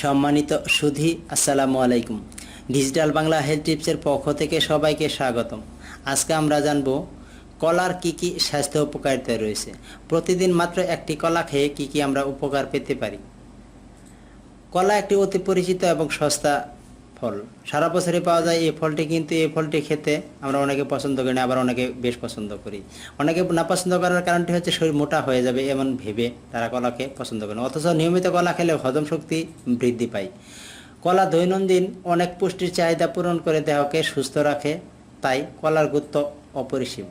সম্মানিত সুধি, আসসালামু আলাইকুম। ডিজিটাল বাংলা হেলথ টিপসের পক্ষ থেকে সবাইকে স্বাগতম। আজকে আমরা জানব, কলার কি কি স্বাস্থ্য উপকারিতা রয়েছে? প্রতিদিন মাত্র একটি কলা খেয়ে কি কি আমরা উপকার পেতে পারি? কলা একটি অতি পরিচিত এবং সস্তা ফল। সারা বছরই পাওয়া যায় এই ফলটি, কিন্তু এই ফলটি খেতে আমরা অনেকে পছন্দ করি না, আবার অনেকে বেশ পছন্দ করি। অনেকে না পছন্দ করার কারণটি হচ্ছে শরীর মোটা হয়ে যাবে এমন ভেবে তারা কলাকে পছন্দ করে না। অথচ নিয়মিত কলা খেলে হজম শক্তি বৃদ্ধি পায়। কলা দৈনন্দিন অনেক পুষ্টির চাহিদা পূরণ করে দেহকে সুস্থ রাখে, তাই কলার গুরুত্ব অপরিসীম।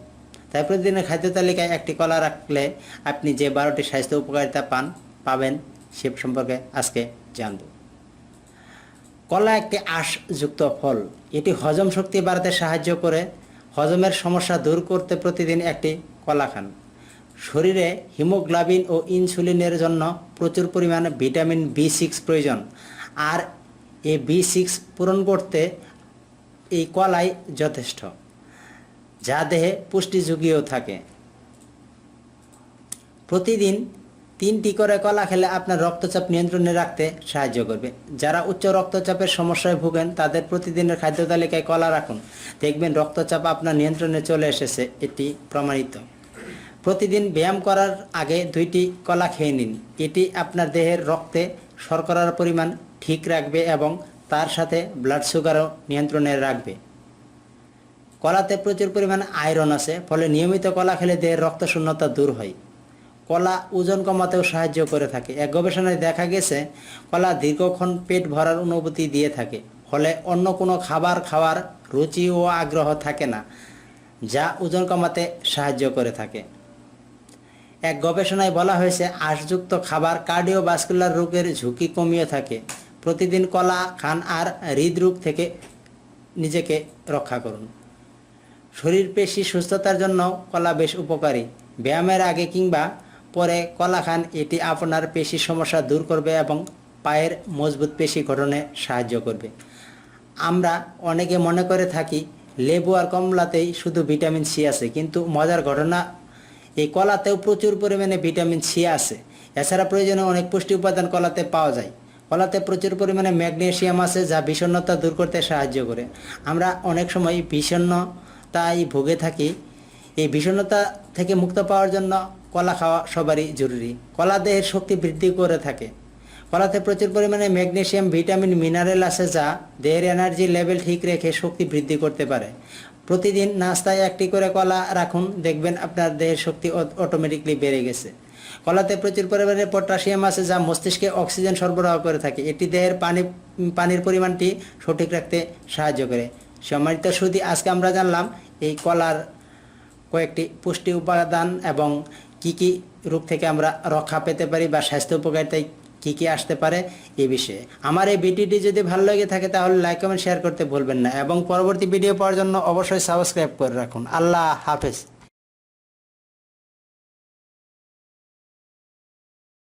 তাই প্রতিদিনের খাদ্য তালিকায় একটি কলা রাখলে আপনি যে বারোটি স্বাস্থ্য উপকারিতা পান, পাবেন সে সম্পর্কে আজকে জানব। কলা একটি আঁশযুক্ত ফল। এটি হজম শক্তি বাড়াতে সাহায্য করে। হজমের সমস্যা দূর করতে প্রতিদিন একটি কলা খান শরীরে হিমোগ্লোবিন ও ইনসুলিনের জন্য প্রচুর পরিমাণে ভিটামিন বি সিক্স প্রয়োজন। আর এই বি সিক্স পূরণ করতে এই কলাই যথেষ্ট, যা দেহে পুষ্টি যুগীয় থাকে। প্রতিদিন তিনটি করে কলা খেলে আপনার রক্তচাপ নিয়ন্ত্রণে রাখতে সাহায্য করবে। যারা উচ্চ রক্তচাপের সমস্যায় ভুগেন, তাদের প্রতিদিনের খাদ্য তালিকায় কলা রাখুন। দেখবেন রক্তচাপ আপনার নিয়ন্ত্রণে চলে এসেছে, এটি প্রমাণিত। প্রতিদিন ব্যায়াম করার আগে দুইটি কলা খেয়ে নিন। এটি আপনার দেহের রক্তে শর্করার পরিমাণ ঠিক রাখবে এবং তার সাথে ব্লাড সুগারও নিয়ন্ত্রণে রাখবে। কলাতে প্রচুর পরিমাণ আয়রন আছে, ফলে নিয়মিত কলা খেলে দেহের রক্ত শূন্যতা দূর হয়। কলা ওজন কমাতেও সাহায্য করে থাকে। এক গবেষণায় দেখা গেছে, কলা দীর্ঘক্ষণ পেট ভরার অনুভূতি দিয়ে থাকে, ফলে অন্য কোনো খাবার খাওয়ার রুচি ও আগ্রহ থাকে না, যা ওজন কমাতে সাহায্য করে থাকে। এক গবেষণায় বলা হয়েছে, আঁশযুক্ত খাবার কার্ডিওভাস্কুলার রোগের ঝুঁকি কমিয়ে থাকে। প্রতিদিন কলা খান আর হৃদরোগ থেকে নিজেকে রক্ষা করুন। শরীর পেশি সুস্থতার জন্য কলা বেশ উপকারী। ব্যায়ামের আগে কিংবা পরে কলা খান এটি আপনার পেশি সমস্যা দূর করবে এবং পায়ের মজবুত পেশি গঠনে সাহায্য করবে। আমরা অনেকে মনে করে থাকি লেবু আর কমলাতেই শুধু ভিটামিন সি আছে, কিন্তু মজার ঘটনা, এই কলাতেও প্রচুর পরিমাণে ভিটামিন সি আছে। এছাড়া প্রয়োজনে অনেক পুষ্টি উপাদান কলাতে পাওয়া যায়। কলাতে প্রচুর পরিমাণে ম্যাগনেশিয়াম আছে, যা বিষণ্ণতা দূর করতে সাহায্য করে। আমরা অনেক সময় বিষণ্ণতায় ভুগে থাকি। এই বিষণ্ণতা থেকে মুক্ত পাওয়ার জন্য কলা খাওয়া সবারই জরুরি। কলা দেহের শক্তি বৃদ্ধি করে থাকে। কলাতে প্রচুর পরিমাণে ম্যাগনেসিয়াম ভিটামিন, মিনারেল আছে যা দেহের এনার্জি লেভেল ঠিক রেখে শক্তি বৃদ্ধি করতে পারে। প্রতিদিন নাস্তায় একটি করে কলা রাখুন, দেখবেন আপনার দেহের শক্তি অটোমেটিকলি বেড়ে গেছে। কলাতে প্রচুর পরিমাণে পটাশিয়াম আছে যা মস্তিষ্কে অক্সিজেন সরবরাহ করে থাকে। এটি দেহের পানি, পানির পরিমাণটি সঠিক রাখতে সাহায্য করে। সম্মানিত সুদী আজকে আমরা জানলাম এই কলার কয়েকটি পুষ্টি উপাদান এবং কি কি রোগ থেকে আমরা রক্ষা পেতে পারি বা স্বাস্থ্য উপকারিতায় কি কি আসতে পারে এ বিষয়ে। আমার এই ভিডিওটি যদি ভালো লেগে থাকে তাহলে লাইক কমেন্ট শেয়ার করতে ভুলবেন না এবং পরবর্তী ভিডিও পাওয়ার জন্য অবশ্যই সাবস্ক্রাইব করে রাখুন। আল্লাহ হাফেজ।